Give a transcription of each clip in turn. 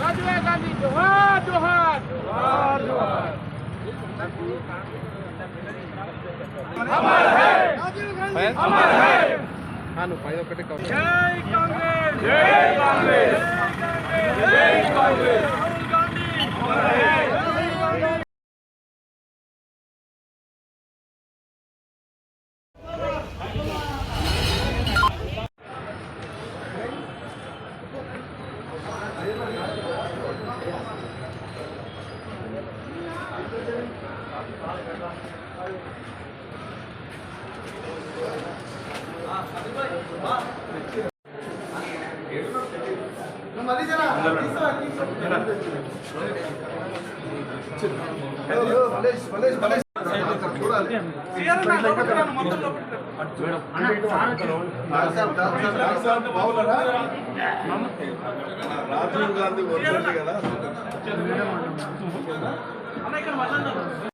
రాజీవ్ గాంధీ జోహార్ జోహార్ జోహార్ జోహార్ రాజీవ్ గాంధీ అమర్ హై జై కాంగ్రెస్ జై కాంగ్రెస్ రాజీవ్ గాంధీ వస్తుంది కదా? మెల్లగా silent గా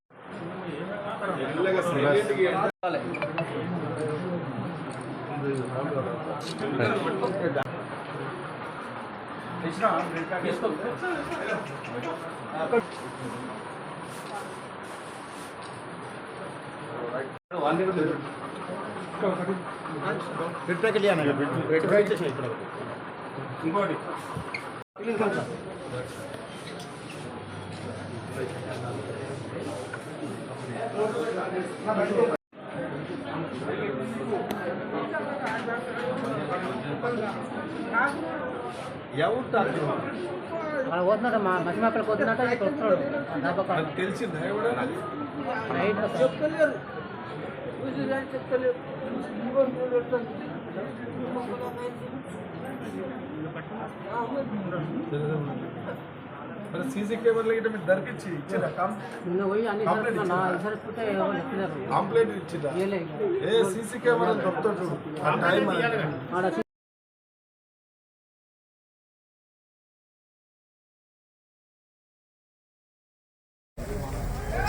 ఇంకోటి అక్కడ పోతున్నాడు మా మధ్య అక్కడ పోతున్నట్టు ఇక్కడ వస్తున్నాడు డాబా కాడ. తెలిసిందా ఎవడైనా? రైట్ లో మరి సీసీ కెమెరాలు గిట్ట మీరు దొరికిచ్చి కంప్లైంట్ ఏ సీసీ కెమెరాలు దొరుకుతాడు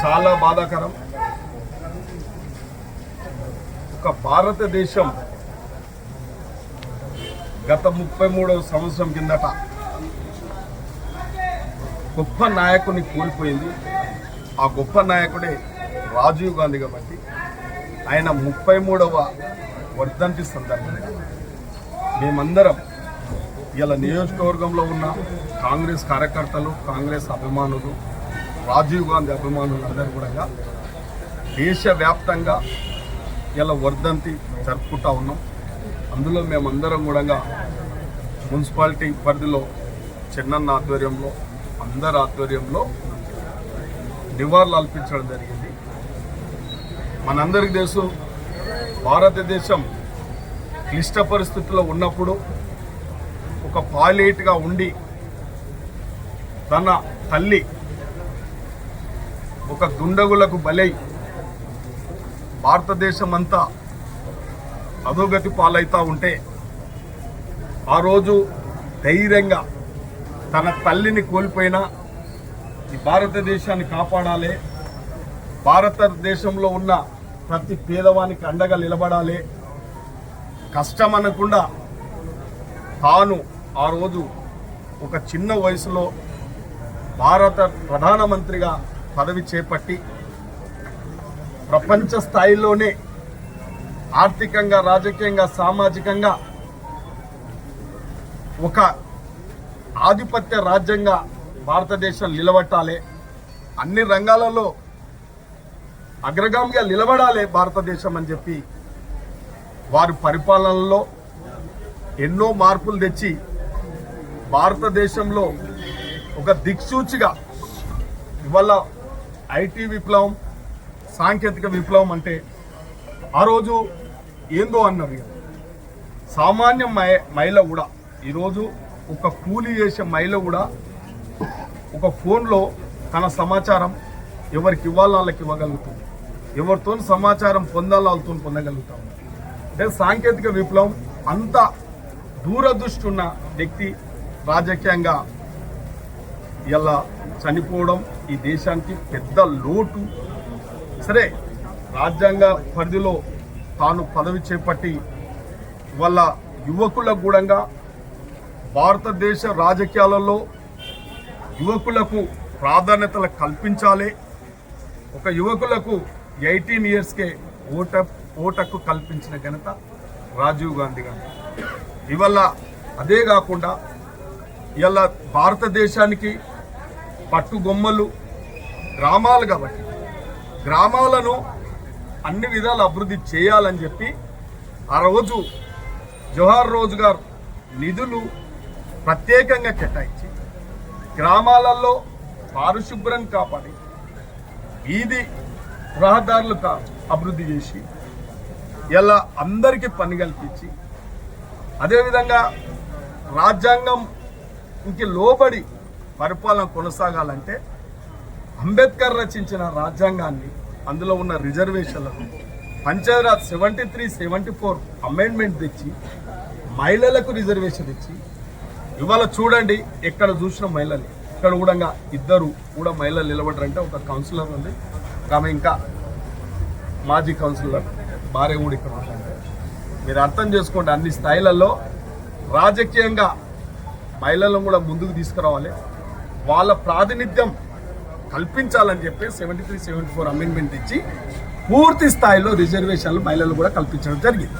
చాలా బాధాకరం. ఒక భారతదేశం గత ముప్పై మూడవ సంవత్సరం కిందట గొప్ప నాయకుని కోల్పోయింది. ఆ గొప్ప నాయకుడే రాజీవ్ గాంధీ కాబట్టి ఆయన ముప్పై మూడవ వర్ధంతి సందర్భంగా మేమందరం ఇలా నియోజకవర్గంలో ఉన్న కాంగ్రెస్ కార్యకర్తలు కాంగ్రెస్ అభిమానులు రాజీవ్ గాంధీ అభిమానులు అందరూ కూడా దేశవ్యాప్తంగా ఇలా వర్ధంతి జరుపుకుంటా ఉన్నాం. అందులో మేమందరం కూడా మున్సిపాలిటీ పరిధిలో చిన్నన్న ఆధ్వర్యంలో అందరి ఆధ్వర్యంలో నివాళులు అల్పించడం జరిగింది. మనందరికీ తెలుసు భారతదేశం క్లిష్ట పరిస్థితుల్లో ఉన్నప్పుడు ఒక పాలేట్గా ఉండి తన తల్లి ఒక దుండగులకు బలై భారతదేశం అంతా అధోగతి పాలైతా ఉంటే ఆ రోజు ధైర్యంగా తన తల్లిని కోల్పోయిన ఈ భారతదేశాన్ని కాపాడాలి. భారతదేశంలో ఉన్న ప్రతి పేదవానికి అండగా నిలబడాలి. కష్టం అనకుండా తాను ఆ రోజు ఒక చిన్న వయసులో భారత ప్రధానమంత్రిగా పదవి చేపట్టి ప్రపంచ స్థాయిలోనే ఆర్థికంగా రాజకీయంగా సామాజికంగా ఒక ఆధిపత్య రాజ్యంగా భారతదేశం నిలబట్టాలి. అన్ని రంగాలలో అగ్రగామిగా నిలబడాలి భారతదేశం అని చెప్పి వారి పరిపాలనలో ఎన్నో మార్పులు తెచ్చి భారతదేశంలో ఒక దిక్సూచిగా ఇవాళ ఐటీ విప్లవం సాంకేతిక విప్లవం అంటే ఆ రోజు ఏందో అన్నది. సామాన్య మహిళ కూడా ఈరోజు ఒక కూలీ చేసే మహిళ కూడా ఒక ఫోన్లో తన సమాచారం ఎవరికి ఇవ్వాలి వాళ్ళకి ఇవ్వగలుగుతుంది. ఎవరితో సమాచారం పొందాలి వాళ్ళతో పొందగలుగుతాం. అంటే సాంకేతిక విప్లవం అంత దూరదృష్టి ఉన్న వ్యక్తి రాజకీయంగా ఇలా చనిపోవడం ఈ దేశానికి పెద్ద లోటు. సరే రాజ్యాంగ పరిధిలో తాను పదవి చేపట్టి వాళ్ళ యువకులకు కూడా భారతదేశ రాజకీయాలలో యువకులకు ప్రాధాన్యతలు కల్పించాలి. ఒక యువకులకు ఎయిటీన్ ఇయర్స్కే ఓట ఓటకు కల్పించిన ఘనత రాజీవ్ గాంధీ గారు. ఇవల్ల అదే కాకుండా ఇవాళ భారతదేశానికి పట్టుగొమ్మలు గ్రామాలు కాబట్టి గ్రామాలను అన్ని విధాలు అభివృద్ధి చేయాలని చెప్పి ఆ రోజు జవహర్ రోజ్గార్ నిధులు ప్రత్యేకంగా కేటాయించి గ్రామాలలో పారిశుభ్రం కాపాడి వీధి రహదారులు అభివృద్ధి చేసి ఇలా అందరికీ పని కల్పించి అదేవిధంగా రాజ్యాంగం ఇంక లోబడి పరిపాలన కొనసాగాలంటే అంబేద్కర్ రచించిన రాజ్యాంగాన్ని అందులో ఉన్న రిజర్వేషన్లను Panchayat Raj seventy three seventy four amendment తెచ్చి మహిళలకు రిజర్వేషన్ ఇచ్చి ఇవాళ చూడండి ఎక్కడ చూసిన మహిళలు. ఇక్కడ కూడా ఇద్దరు కూడా మహిళలు నిలబడరంటే ఒక కౌన్సిలర్ ఉంది. ఆమె ఇంకా మాజీ కౌన్సిలర్ భార్య కూడా ఇక్కడ ఉంటుంది మీరు అర్థం చేసుకోండి అన్ని స్థాయిలలో రాజకీయంగా మహిళలను కూడా ముందుకు తీసుకురావాలి. వాళ్ళ ప్రాతినిధ్యం కల్పించాలని చెప్పి seventy three seventy four amendment ఇచ్చి పూర్తి స్థాయిలో రిజర్వేషన్లు మహిళలు కూడా కల్పించడం జరిగింది.